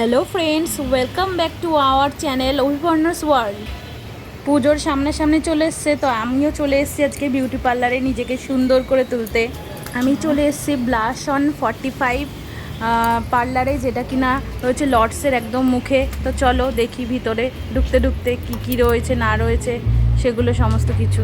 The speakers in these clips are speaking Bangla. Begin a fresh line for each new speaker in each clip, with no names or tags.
Hello friends welcome back to our channel Abhiparna's world পুজোর সামনে সামনে চলে এসছে, তো আমিও চলে এসেছি আজকে বিউটি পার্লারে নিজেকে সুন্দর করে তুলতে। আমি চলে এসেছি ব্লাশ অন ফর্টি ফাইভ পার্লারে যেটা কিনা রয়েছে লর্ডসের একদম মুখে। তো চলো দেখি ভিতরে ঢুকতে ঢুকতে কী কী রয়েছে, না রয়েছে, সেগুলো সমস্ত কিছু।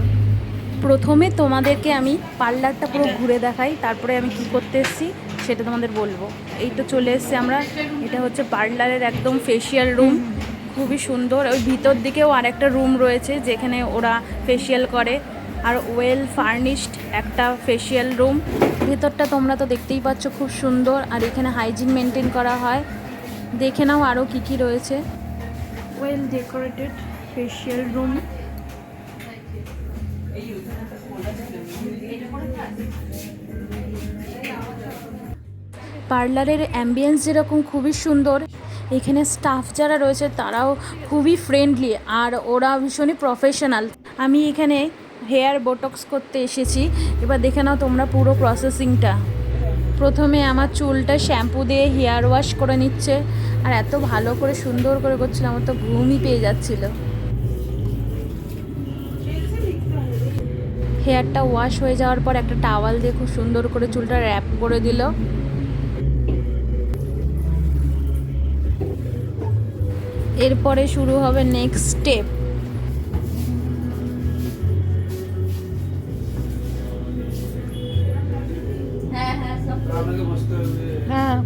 প্রথমে তোমাদেরকে আমি পার্লারটা পুরো ঘুরে দেখাই, তারপরে আমি কি করতে এসেছি সেটা তোমাদের বলব। এই তো চলে এসেছি আমরা। এটা হচ্ছে পার্লারের একদম ফেসিয়াল রুম খুবই সুন্দর। ওই ভিতর দিকেও আর একটা রুম রয়েছে, যেখানে ওরা ফেসিয়াল করে। আর ওয়েল ফার্নিশড একটা ফেসিয়াল রুম ভেতরটা তোমরা তো দেখতেই পাচ্ছ খুব সুন্দর। আর এখানে হাইজিন মেনটেন করা হয়। দেখে নাও আরও কী কী রয়েছে। ওয়েল ডেকোরেটেড ফেসিয়াল রুম পার্লারের অ্যাম্বিয়েন্স যেরকম খুবই সুন্দর, এখানে স্টাফ যারা রয়েছে তারাও খুবই ফ্রেন্ডলি আর ওরা ভীষণই প্রফেশনাল আমি এখানে হেয়ার বোটক্স করতে এসেছি, এবার দেখে নাও তোমরা পুরো প্রসেসিংটা প্রথমে আমার চুলটা শ্যাম্পু দিয়ে হেয়ার ওয়াশ করে নিচ্ছে, আর এত ভালো করে সুন্দর করে করছিল, আমার তো ঘুমই পেয়ে যাচ্ছিল। হেয়ারটা ওয়াশ হয়ে যাওয়ার পর একটা টাওয়াল দিয়ে খুব সুন্দর করে চুলটা র্যাপ করে দিল। এরপরে শুরু হবে নেক্সট স্টেপ হ্যাঁ।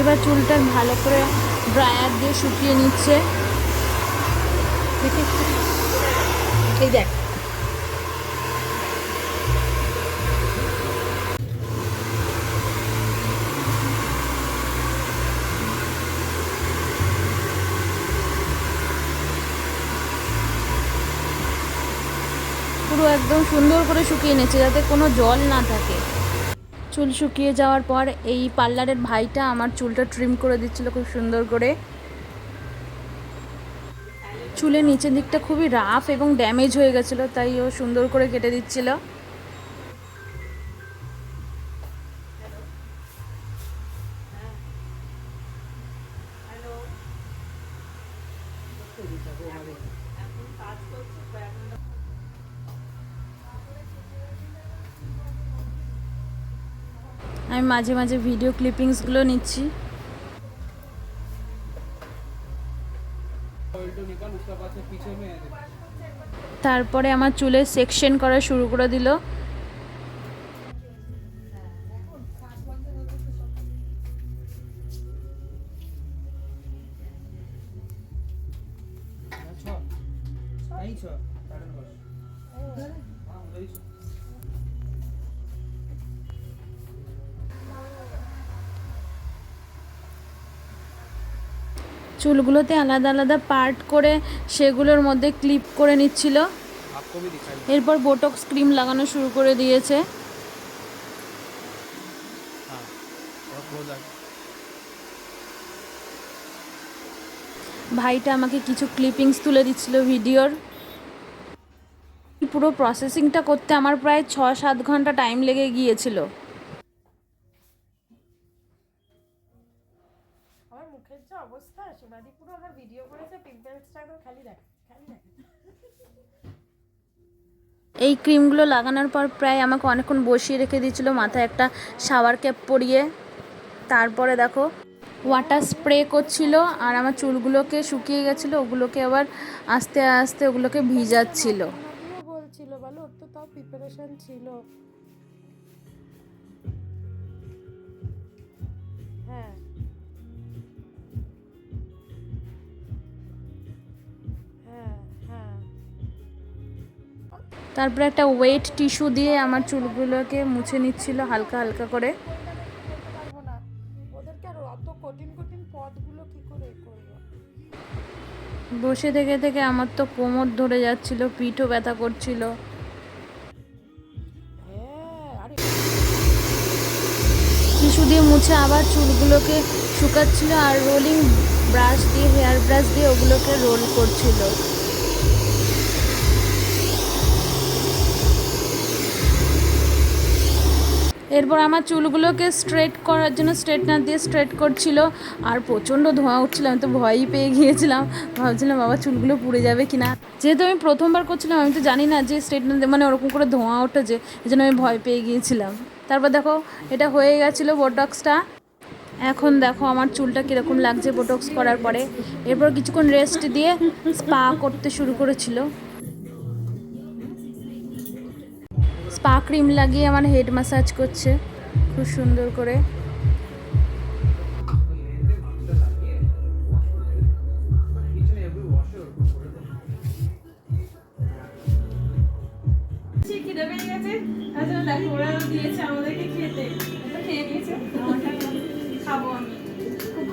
এবার চুলটা ভালো করে ড্রায়ার দিয়ে শুকিয়ে নিচ্ছে। এই দেখ। পুরো একদম সুন্দর করে শুকিয়ে নিচ্ছে যাতে কোনো জল না থাকে। চুল শুকিয়ে যাওয়ার পর এই পার্লারের ভাইটা আমার চুলটা ট্রিম করে দিচ্ছিল খুব সুন্দর করে। চুলের নিচের দিকটা খুবই রাফ এবং ড্যামেজ হয়ে গেছিল, তাই ও সুন্দর করে কেটে দিচ্ছিল। আমি মাঝে মাঝে ভিডিও ক্লিপিংসগুলো নিচ্ছি। তারপরে আমার চুলের সেকশন করা শুরু করে দিল।
ছ।
চুলগুলোতে আলাদা আলাদা পার্ট করে সেগুলোর মধ্যে ক্লিপ করে নিচ্ছিল। এরপর বোটক্স ক্রিম লাগানো শুরু করে দিয়েছে। ভাইটা আমাকে কিছু ক্লিপিংস তুলে দিচ্ছিল ভিডিওর। পুরো প্রসেসিংটা করতে আমার প্রায় ছ সাত ঘণ্টা টাইম লেগে গিয়েছিল।
খালি খালি
এই ক্রিমগুলো লাগানোর পর প্রায় আমাকে অনেকক্ষণ বসিয়ে রেখে দিয়েছিল মাথায় একটা শাওয়ার ক্যাপ পরিয়ে। তারপরে দেখো ওয়াটার স্প্রে করছিল আর আমার চুলগুলোকে শুকিয়ে গেছিল ওগুলোকে আবার আস্তে আস্তে ওগুলোকে ভিজাচ্ছিল।
বলছিল বলো তো তাও প্রিপারেশন ছিল। হ্যাঁ।
তারপরে একটা ওয়েট টিস্যু দিয়ে আমার চুলগুলোকে মুছে নিচ্ছিল হালকা হালকা করে। বসে থেকে থেকে আমার তো কোমর ধরে যাচ্ছিল, পিঠও ব্যথা করছিল।
হ্যাঁ
টিস্যু দিয়ে মুছে আবার চুলগুলোকে শুকাচ্ছিল আর রোলিং ব্রাশ দিয়ে হেয়ার ব্রাশ দিয়ে ওগুলোকে রোল করছিল। এরপর আমার চুলগুলোকে স্ট্রেট করার জন্য স্ট্রেটনার দিয়ে স্ট্রেট করছিল আর প্রচণ্ড ধোঁয়া উঠছিল, আমি তো ভয়ই পেয়ে গিয়েছিলাম। ভাবছিলাম, বাবা, চুলগুলো পুড়ে যাবে কি না যেহেতু আমি প্রথমবার করছিলাম, আমি তো জানি না যে স্ট্রেটনার মানে ওরকম করে ধোঁয়া ওঠে যে জন্য আমি ভয় পেয়ে গিয়েছিলাম। তারপর দেখো, এটা হয়ে গেছিল বোটক্সটা এখন দেখো আমার চুলটা কীরকম লাগছে বোটক্স করার পরে। এরপর কিছুক্ষণ রেস্ট দিয়ে স্পা করতে শুরু করেছিল। স্পা ক্রিম লাগিয়ে আমার হেড ম্যাসাজ করছে। খুব সুন্দর করে।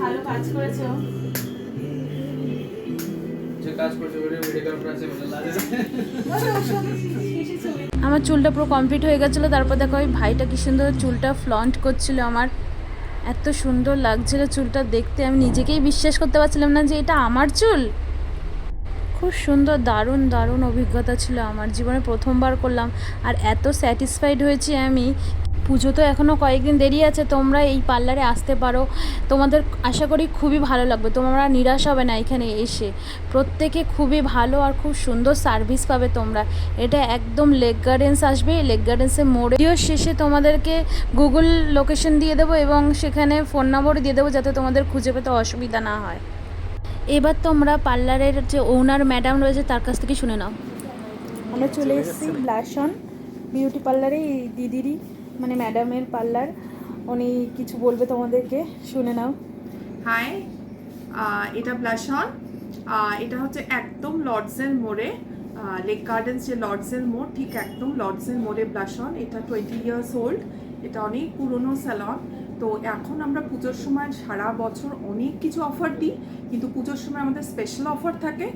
ভালো কাজ করেছ
যে কাজ করছে ওটা ভিডিও করার আছে বলে লাগে
আমার চুলটা পুরো কমপ্লিট হয়ে গেছিল, তারপর দেখো ওই ভাইটা কি সুন্দর চুলটা ফ্লন্ট করছিল আমার। এত সুন্দর লাগছিল চুলটা দেখতে, আমি নিজেকেই বিশ্বাস করতে পারছিলাম না যে এটা আমার চুল। খুব সুন্দর, দারুণ দারুণ অভিজ্ঞতা ছিল আমার জীবনে প্রথমবার করলাম। আর এত স্যাটিসফাইড হয়েছি আমি পুজো তো এখনও কয়েকদিন দেরি আছে, তোমরা এই পার্লারে আসতে পারো। তোমাদের আশা করি খুবই ভালো লাগবে, তোমরা নিরাশ হবে না এখানে এসে। প্রত্যেকে খুবই ভালো আর খুব সুন্দর সার্ভিস পাবে তোমরা। এটা একদম লেক গার্ডেন্স আসবে লেক গার্ডেন্সের মোড়ে ভিডিও শেষে তোমাদেরকে গুগল লোকেশন দিয়ে দেবো এবং সেখানে ফোন নম্বর দিয়ে দেবো যাতে তোমাদের খুঁজে পেতে অসুবিধা না হয়। এবার তোমরা পার্লারের যে ওনার ম্যাডাম রয়েছে, তার কাছ থেকে শুনে নাও। আমরা চলে এসেছি ব্লাশন বিউটি পার্লারে এই দিদিরই মানে ম্যাডামের পার্লার, উনি কিছু বলবে তোমাদেরকে, শুনে নাও।
হাই এটা ব্লাশন এটা হচ্ছে একদম লর্ডসের মোড়ে লেক গার্ডেন্স যে লর্ডসের মোড়, ঠিক একদম লর্ডসের মোড়ে ব্লাশন এটা টোয়েন্টি ইয়ার্স ওল্ড এটা অনেক পুরনো স্যালন তো এখন আমরা পুজোর সময় সারা বছর অনেক কিছু অফার দিই, কিন্তু পুজোর সময় আমাদের স্পেশাল অফার থাকে।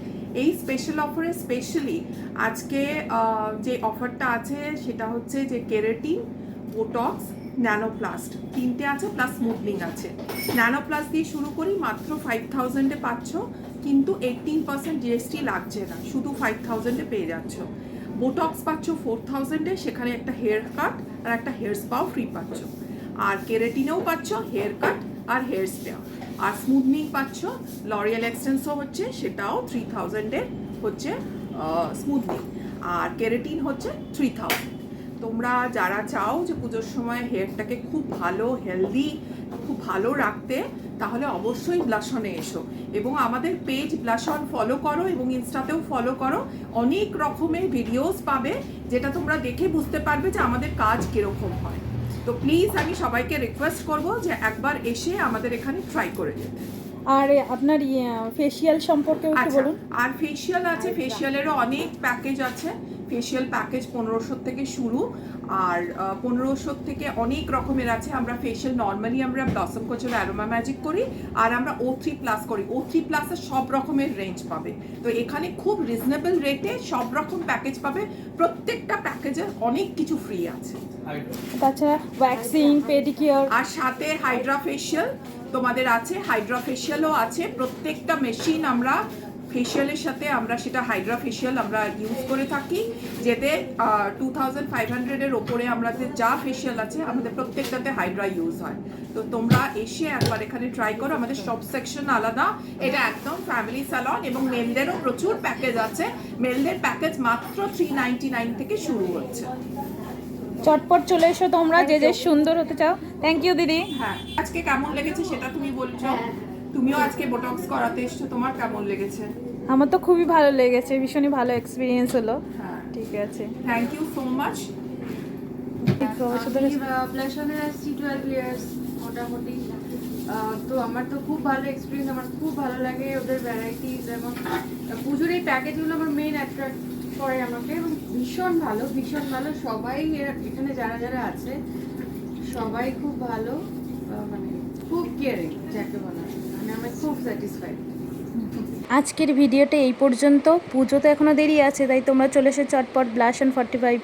এই স্পেশাল অফারে স্পেশালি আজকে যে অফারটা আছে, সেটা হচ্ছে যে কেরাটিন বোটক্স ন্যানোপ্লাস্ট তিনটে আছে প্লাস স্মুথনিং আছে। ন্যানোপ্লাস্ট দিয়ে শুরু করি, মাত্র ফাইভ থাউজেন্ডে পাচ্ছ, কিন্তু এইটিন পার্সেন্ট জিএসটি লাগছে না, শুধু ফাইভ থাউজেন্ডে পেয়ে যাচ্ছ। বোটক্স পাচ্ছ ফোর থাউজেন্ডে সেখানে একটা হেয়ার কাট আর একটা হেয়ার স্পাও ফ্রি পাচ্ছ। আর কেরাটিনেও পাচ্ছ হেয়ার কাট আর হেয়ার স্পা আর স্মুথনিং পাচ্ছ লরিয়াল এক্সটেন্সও হচ্ছে, সেটাও থ্রি থাউজেন্ডের হচ্ছে স্মুথনিং আর কেরাটিন হচ্ছে থ্রি থাউজেন্ড তোমরা যারা চাও যে পুজোর সময় হেয়ারটাকে খুব ভালো হেলদি খুব ভালো রাখতে তাহলে অবশ্যই ব্লাশনে এসো। এবং আমাদের পেজ ব্লাশন ফলো করো এবং ইনস্টাতেও ফলো করো। অনেক রকমের ভিডিওস পাবে যেটা তোমরা দেখে বুঝতে পারবে যে আমাদের কাজ কীরকম হয়। তো প্লিজ আমি সবাইকে রিকোয়েস্ট করব যে একবার এসে আমাদের এখানে ট্রাই করে যেতে।
আর আপনার ফেসিয়াল সম্পর্কে
আচ্ছা
বলুন।
আর ফেসিয়াল আছে ফেসিয়ালেরও অনেক প্যাকেজ আছে। ফেসিয়াল প্যাকেজ পনেরোশো থেকে শুরু। আর পনেরোশো থেকে অনেক রকমের আছে। আমরা ফেসিয়াল নর্মালি আমরা ব্লসম কোচের অ্যারোমা ম্যাজিক করি আর আমরা ও থ্রি প্লাস করি। ও থ্রি প্লাসে সব রকমের রেঞ্জ পাবে। তো এখানে খুব রিজনেবল রেটে সব রকম প্যাকেজ পাবে। প্রত্যেকটা প্যাকেজের অনেক কিছু ফ্রি আছে।
তাছাড়া ওয়্যাক্সিং পেডিকিওর
আর সাথে হাইড্রা ফেশিয়াল তোমাদের আছে হাইড্রা ফেশিয়ালও আছে। প্রত্যেকটা মেশিন আমরা ফেশিয়ালের সাথে আমরা সেটা হাইড্রা ফেশিয়াল আমরা ইউজ করে থাকি যেতে টু থাউজেন্ড ফাইভ হান্ড্রেডের ওপরে আমাদের যা ফেশিয়াল আছে আমাদের প্রত্যেকটাতে হাইড্রা ইউজ হয়। তো তোমরা এসে একবার এখানে ট্রাই করো আমাদের সব সেকশন আলাদা এটা একদম ফ্যামিলি স্যালন এবং মেলদেরও প্রচুর প্যাকেজ আছে। মেলদের প্যাকেজ মাত্র থ্রি নাইনটি নাইন থেকে শুরু হচ্ছে।
চটপট চলে এসো তোমরা যে যে সুন্দর হতে চাও। থ্যাংক ইউ দিদি।
হ্যাঁ আজকে কেমন লেগেছে সেটা তুমি বলছো? তুমিও আজকে বোটক্স করাতে এসছো তোমার কেমন লেগেছে?
আমার তো খুবই ভালো লেগেছে ভীষণই ভালো এক্সপিরিয়েন্স হলো।
হ্যাঁ।
ঠিক আছে।
থ্যাংক ইউ সো মাচ
আমি প্লাশনে আসছি টুয়েলভ ইয়ার্স মোটামুটি। তো আমার তো খুব ভালো এক্সপিরিয়েন্স আমার খুব ভালো লাগে ওদের ভ্যারাইটিস এবং পুজোর এই প্যাকেজগুলো আমার মেইন অ্যাট্রাক্ট করে আমাকে এবং ভীষণ ভালো ভীষণ ভালো। সবাই এরা- এখানে যারা যারা আছে সবাই খুব ভালো মানে মানে
আজকের ভিডিওটা এই পর্যন্ত। পুজো তো এখনও দেরি আছে, তাই তোমরা চলে এসে চটপট ব্লাশ অ্যান্ড ফর্টি ফাইভ